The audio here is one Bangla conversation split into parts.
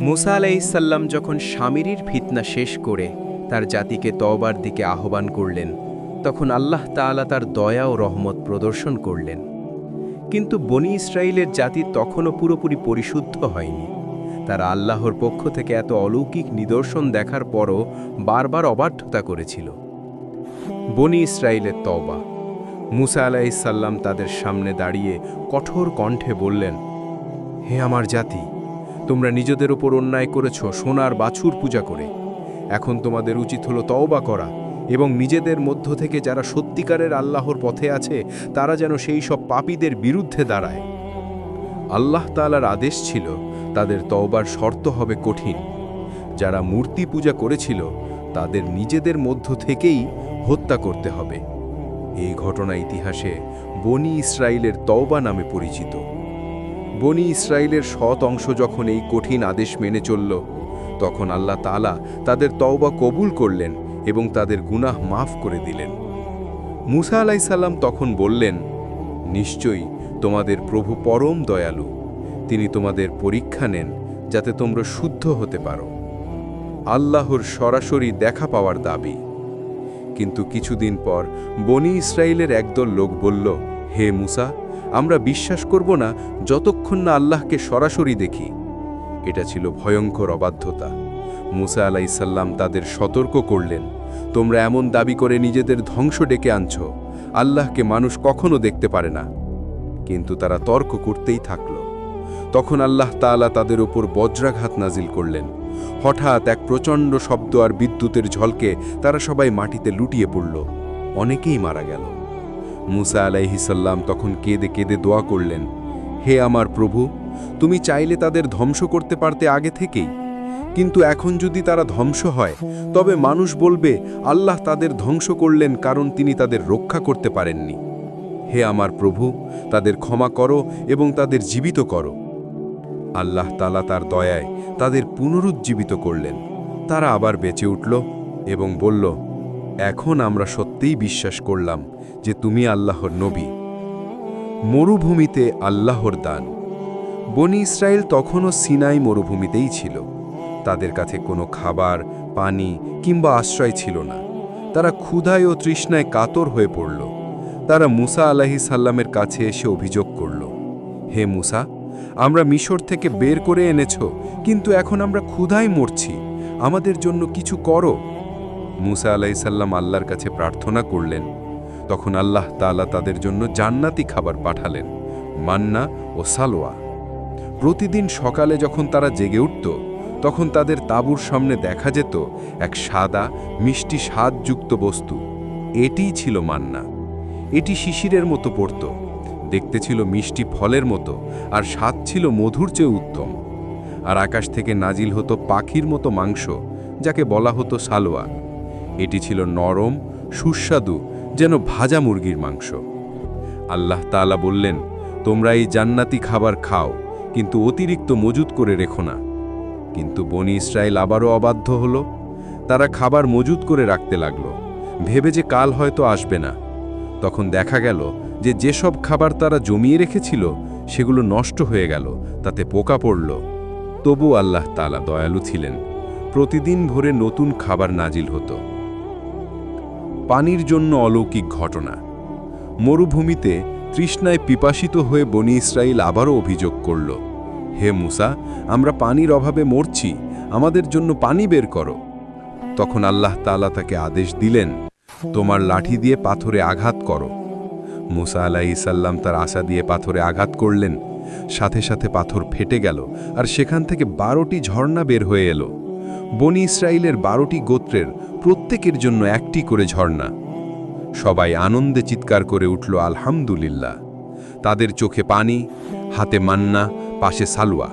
মুসা আলাইসাল্লাম যখন স্বামীর ফিতনা শেষ করে তার জাতিকে তওবার দিকে আহ্বান করলেন, তখন আল্লাহ তাআলা তার দয়া ও রহমত প্রদর্শন করলেন। কিন্তু বনি ইসরায়েলের জাতি তখনও পুরোপুরি পরিশুদ্ধ হয়নি। তারা আল্লাহর পক্ষ থেকে এত অলৌকিক নিদর্শন দেখার পরও বারবার অবাধ্যতা করেছিল। বনি ইসরায়েলের তওবা। মুসা আলাইসাল্লাম তাদের সামনে দাঁড়িয়ে কঠোর কণ্ঠে বললেন, হে আমার জাতি তোমরা নিজেদের ওপর অন্যায় করেছ, সোনার বাছুর পূজা করে। এখন তোমাদের উচিত হলো তওবা করা, এবং নিজেদের মধ্য থেকে যারা সত্যিকারের আল্লাহর পথে আছে, তারা যেন সেই সব পাপীদের বিরুদ্ধে দাঁড়ায়। আল্লাহ তাআলার আদেশ ছিল, তাদের তওবার শর্ত হবে কঠিন। যারা মূর্তি পূজা করেছিল, তাদের নিজেদের মধ্য থেকেই হত্যা করতে হবে। এই ঘটনা ইতিহাসে বনি ইসরায়েলের তওবা নামে পরিচিত। বনি ইসরায়েলের সৎ অংশ যখন এই কঠিন আদেশ মেনে চলল, তখন আল্লাহ তালা তাদের তওবা কবুল করলেন এবং তাদের গুনাহ মাফ করে দিলেন। মুসা আলাইসাল্লাম তখন বললেন, নিশ্চয়ই তোমাদের প্রভু পরম দয়ালু, তিনি তোমাদের পরীক্ষা নেন যাতে তোমরা শুদ্ধ হতে পারো। আল্লাহর সরাসরি দেখা পাওয়ার দাবি। কিন্তু কিছুদিন পর বনি ইসরায়েলের একদল লোক বলল, হে মুসা আমরা বিশ্বাস করব না যতক্ষণ না আল্লাহকে সরাসরি দেখি। এটা ছিল ভয়ঙ্কর অবাধ্যতা। মুসা আলাইসাল্লাম তাদের সতর্ক করলেন, তোমরা এমন দাবি করে নিজেদের ধ্বংস ডেকে আনছ। আল্লাহকে মানুষ কখনো দেখতে পারে না। কিন্তু তারা তর্ক করতেই থাকল। তখন আল্লাহ তাআলা তাদের উপর বজ্রাঘাত নাজিল করলেন। হঠাৎ এক প্রচণ্ড শব্দ আর বিদ্যুতের ঝলকে তারা সবাই মাটিতে লুটিয়ে পড়ল। অনেকেই মারা গেল। মুসা আলাইহিসাল্লাম তখন কেঁদে কেঁদে দোয়া করলেন, হে আমার প্রভু, তুমি চাইলে তাদের ধ্বংস করতে পারতে আগে থেকেই। কিন্তু এখন যদি তারা ধ্বংস হয়, তবে মানুষ বলবে, আল্লাহ তাদের ধ্বংস করলেন কারণ তিনি তাদের রক্ষা করতে পারেননি। হে আমার প্রভু, তাদের ক্ষমা করো এবং তাদের জীবিত করো। আল্লাহ তালা তার দয়ায় তাদের পুনরুজ্জীবিত করলেন। তারা আবার বেঁচে উঠল এবং বলল এখন আমরা সত্যিই বিশ্বাস করলাম যে তুমি আল্লাহর নবী। মরুভূমিতে আল্লাহর দান। বনি ইসরায়েল তখনও সিনাই মরুভূমিতেই ছিল। তাদের কাছে কোনো খাবার, পানি কিংবা আশ্রয় ছিল না। তারা ক্ষুধায় ও তৃষ্ণায় কাতর হয়ে পড়ল। তারা মুসা আলাহি সাল্লামের কাছে এসে অভিযোগ করল, হে মুসা, আমরা মিশর থেকে বের করে এনেছ, কিন্তু এখন আমরা ক্ষুধায় মরছি। আমাদের জন্য কিছু করো। মুসা আলাইসাল্লাম আল্লাহর কাছে প্রার্থনা করলেন। তখন আল্লাহ তাআলা তাদের জন্য জান্নাতি খাবার পাঠালেন, মান্না ও সালোয়া। প্রতিদিন সকালে যখন তারা জেগে উঠত, তখন তাদের তাঁবুর সামনে দেখা যেত এক সাদা, মিষ্টি স্বাদযুক্ত বস্তু। এটিই ছিল মান্না। এটি শিশিরের মতো পড়ত। দেখতে ছিল মিষ্টি ফলের মতো, আর স্বাদ ছিল মধুর চেয়ে উত্তম। আর আকাশ থেকে নাজিল হতো পাখির মতো মাংস, যাকে বলা হতো সালোয়া। এটি ছিল নরম, সুস্বাদু, যেন ভাজা মুরগির মাংস। আল্লাহ তাআলা বললেন, তোমরা এই জান্নাতি খাবার খাও, কিন্তু অতিরিক্ত মজুত করে রেখো না। কিন্তু বনি ইসরায়েল আবারও অবাধ্য হল। তারা খাবার মজুত করে রাখতে লাগল। ভেবে যে কাল হয়তো আসবে না। তখন দেখা গেল যে যেসব খাবার তারা জমিয়ে রেখেছিল, সেগুলো নষ্ট হয়ে গেল, তাতে পোকা পড়ল। তবু আল্লাহ তাআলা দয়ালু ছিলেন। প্রতিদিন ভোরে নতুন খাবার নাজিল হতো। পানির জন্য অলৌকিক ঘটনা। মরুভূমিতে তৃষ্ণায় পিপাসিত হয়ে বনি ইসরায়েল আবারও অভিযোগ করল, হে মুসা, আমরা পানির অভাবে মরছি, আমাদের জন্য পানি বের করো। তখন আল্লাহ তাআলা তাকে আদেশ দিলেন, তোমার লাঠি দিয়ে পাথরে আঘাত করো। মুসা আলাইসাল্লাম তার আশা দিয়ে পাথরে আঘাত করলেন। সাথে সাথে পাথর ফেটে গেল আর সেখান থেকে বারোটি ঝর্ণা বের হয়ে এলো। বনি ইসরায়েলের বারোটি গোত্রের প্রত্যেকের জন্য একটি করে ঝর্ণা। সবাই আনন্দে চিৎকার করে উঠল, আলহামদুলিল্লাহ। তাদের চোখে পানি, হাতে মান্না, পাশে সালুয়া।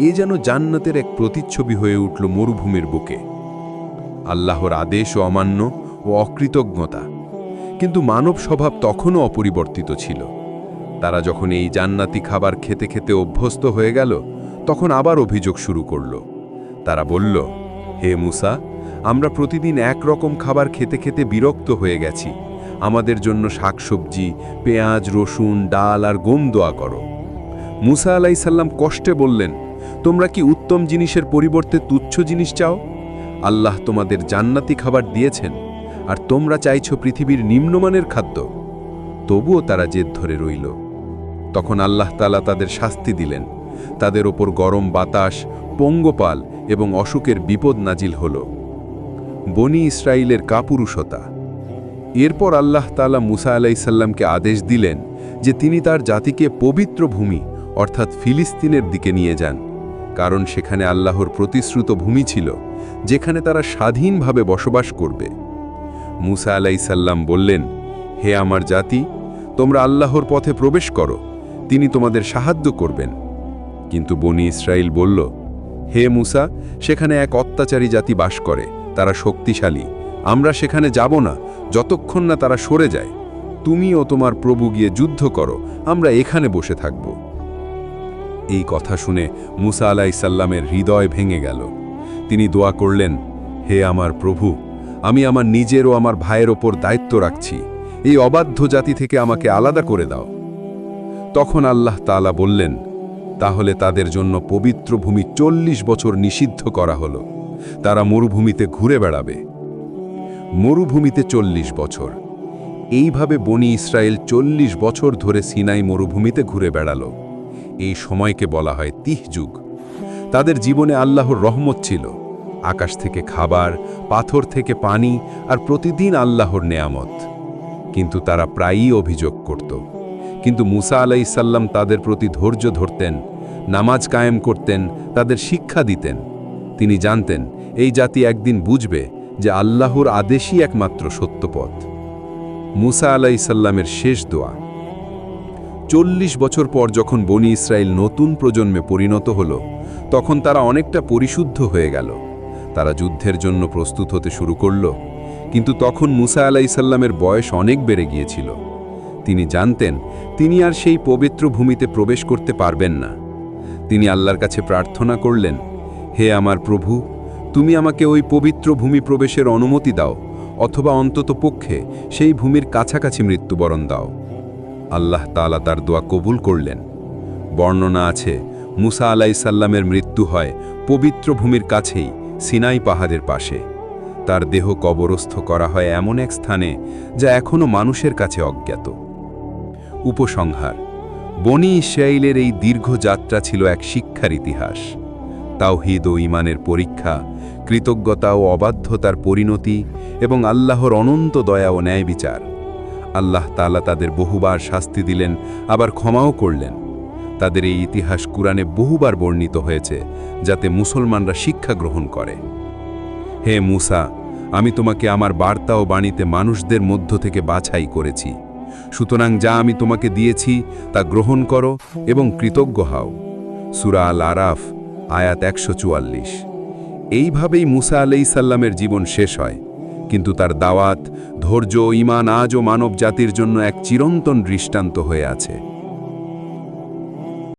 এ যেন জান্নাতের এক প্রতিচ্ছবি হয়ে উঠল মরুভূমির বুকে। আল্লাহর আদেশ ও অমান্য ও অকৃতজ্ঞতা। কিন্তু মানব স্বভাব তখনও অপরিবর্তিত ছিল। তারা যখন এই জান্নাতি খাবার খেতে খেতে অভ্যস্ত হয়ে গেল, তখন আবার অভিযোগ শুরু করল। তারা বলল, হে মুসা আমরা প্রতিদিন এক রকম খাবার খেতে খেতে বিরক্ত হয়ে গেছি। আমাদের জন্য শাকসবজি, পেঁয়াজ, রসুন, ডাল আর গম দোয়া করো। মুসা আলাইসাল্লাম কষ্টে বললেন, তোমরা কি উত্তম জিনিসের পরিবর্তে তুচ্ছ জিনিস চাও? আল্লাহ তোমাদের জান্নাতি খাবার দিয়েছেন, আর তোমরা চাইছ পৃথিবীর নিম্নমানের খাদ্য। তবুও তারা জেদ ধরে রইল। তখন আল্লাহ তালা তাদের শাস্তি দিলেন। তাদের ওপর গরম বাতাস, পঙ্গপাল এবং অসুখের বিপদ নাজিল হল। বনি ইসরায়েলের কাপুরুষতা। এরপর আল্লাহ তালা মুসা আলাইসাল্লামকে আদেশ দিলেন যে তিনি তার জাতিকে পবিত্র ভূমি, অর্থাৎ ফিলিস্তিনের দিকে নিয়ে যান। কারণ সেখানে আল্লাহর প্রতিশ্রুত ভূমি ছিল, যেখানে তারা স্বাধীনভাবে বসবাস করবে। মুসা আলাইসাল্লাম বললেন, হে আমার জাতি, তোমরা আল্লাহর পথে প্রবেশ করো, তিনি তোমাদের সাহায্য করবেন। কিন্তু বনি ইসরায়েল বলল, হে মুসা, সেখানে এক অত্যাচারী জাতি বাস করে তারা শক্তিশালী। আমরা সেখানে যাব না, যতক্ষণ না তারা সরে যায়। তুমি ও তোমার প্রভু গিয়ে যুদ্ধ করো, আমরা এখানে বসে থাকব। এই কথা শুনে মুসা আলাইসাল্লামের হৃদয় ভেঙে গেল। তিনি দোয়া করলেন, হে আমার প্রভু, আমি আমার নিজের ও আমার ভাইয়ের ওপর দায়িত্ব রাখছি। এই অবাধ্য জাতি থেকে আমাকে আলাদা করে দাও। তখন আল্লাহ তাআলা বললেন, তাহলে তাদের জন্য পবিত্র ভূমি চল্লিশ বছর নিষিদ্ধ করা হলো। তারা মরুভূমিতে ঘুরে বেড়াবে। মরুভূমিতে চল্লিশ বছর। এইভাবে বনি ইসরায়েল চল্লিশ বছর ধরে সিনাই মরুভূমিতে ঘুরে বেড়ালো। এই সময়কে বলা হয় তিহ যুগ। তাদের জীবনে আল্লাহর রহমত ছিল। আকাশ থেকে খাবার, পাথর থেকে পানি আর প্রতিদিন আল্লাহর নেয়ামত। কিন্তু তারা প্রায়ই অভিযোগ করত। কিন্তু মুসা আলাইসাল্লাম তাদের প্রতি ধৈর্য ধরতেন, নামাজ কায়েম করতেন, তাদের শিক্ষা দিতেন। তিনি জানতেন, এই জাতি একদিন বুঝবে যে আল্লাহর আদেশই একমাত্র সত্যপথ। মুসা আলাইসাল্লামের শেষ দোয়া। চল্লিশ বছর পর যখন বনি ইসরায়েল নতুন প্রজন্মে পরিণত হল, তখন তারা অনেকটা পরিশুদ্ধ হয়ে গেল। তারা যুদ্ধের জন্য প্রস্তুত হতে শুরু করল, কিন্তু তখন মুসা আলাইসাল্লামের বয়স অনেক বেড়ে গিয়েছিল। তিনি জানতেন, তিনি আর সেই পবিত্র ভূমিতে প্রবেশ করতে পারবেন না। তিনি আল্লাহর কাছে প্রার্থনা করলেন হে আমার প্রভু, তুমি আমাকে ওই পবিত্র ভূমি প্রবেশের অনুমতি দাও, অথবা অন্তত পক্ষে সেই ভূমির কাছাকাছি মৃত্যুবরণ দাও। আল্লাহ তাআলা তার দোয়া কবুল করলেন। বর্ণনা আছে, মুসা আলাইসাল্লামের মৃত্যু হয় পবিত্র ভূমির কাছেই, সিনাই পাহাড়ের পাশে। তার দেহ কবরস্থ করা হয় এমন এক স্থানে যা এখনও মানুষের কাছে অজ্ঞাত। উপসংহার, বনি ইসরায়েলের এই দীর্ঘ যাত্রা ছিল এক শিক্ষার ইতিহাস। তাওহিদ ও ইমানের পরীক্ষা, কৃতজ্ঞতা ও অবাধ্যতার পরিণতি এবং আল্লাহর অনন্ত দয়া ও ন্যায় বিচার। আল্লাহ তালা তাদের বহুবার শাস্তি দিলেন, আবার ক্ষমাও করলেন। তাদের এই ইতিহাস কুরআনে বহুবার বর্ণিত হয়েছে, যাতে মুসলমানরা শিক্ষা গ্রহণ করে। হে মুসা, আমি তোমাকে আমার বার্তা ও বাণীতে মানুষদের মধ্য থেকে বাছাই করেছি। সুতরাং যা আমি তোমাকে দিয়েছি, তা গ্রহণ করো এবং কৃতজ্ঞ হও। সুরা আল আরাফ আয়াত একশো চুয়াল্লিশ। এইভাবেই মুসা আলাইসাল্লামের জীবন শেষ হয়, কিন্তু তার দাওয়াত, ধৈর্য ইমান আজ ও মানব জাতির জন্য এক চিরন্তন দৃষ্টান্ত হয়ে আছে।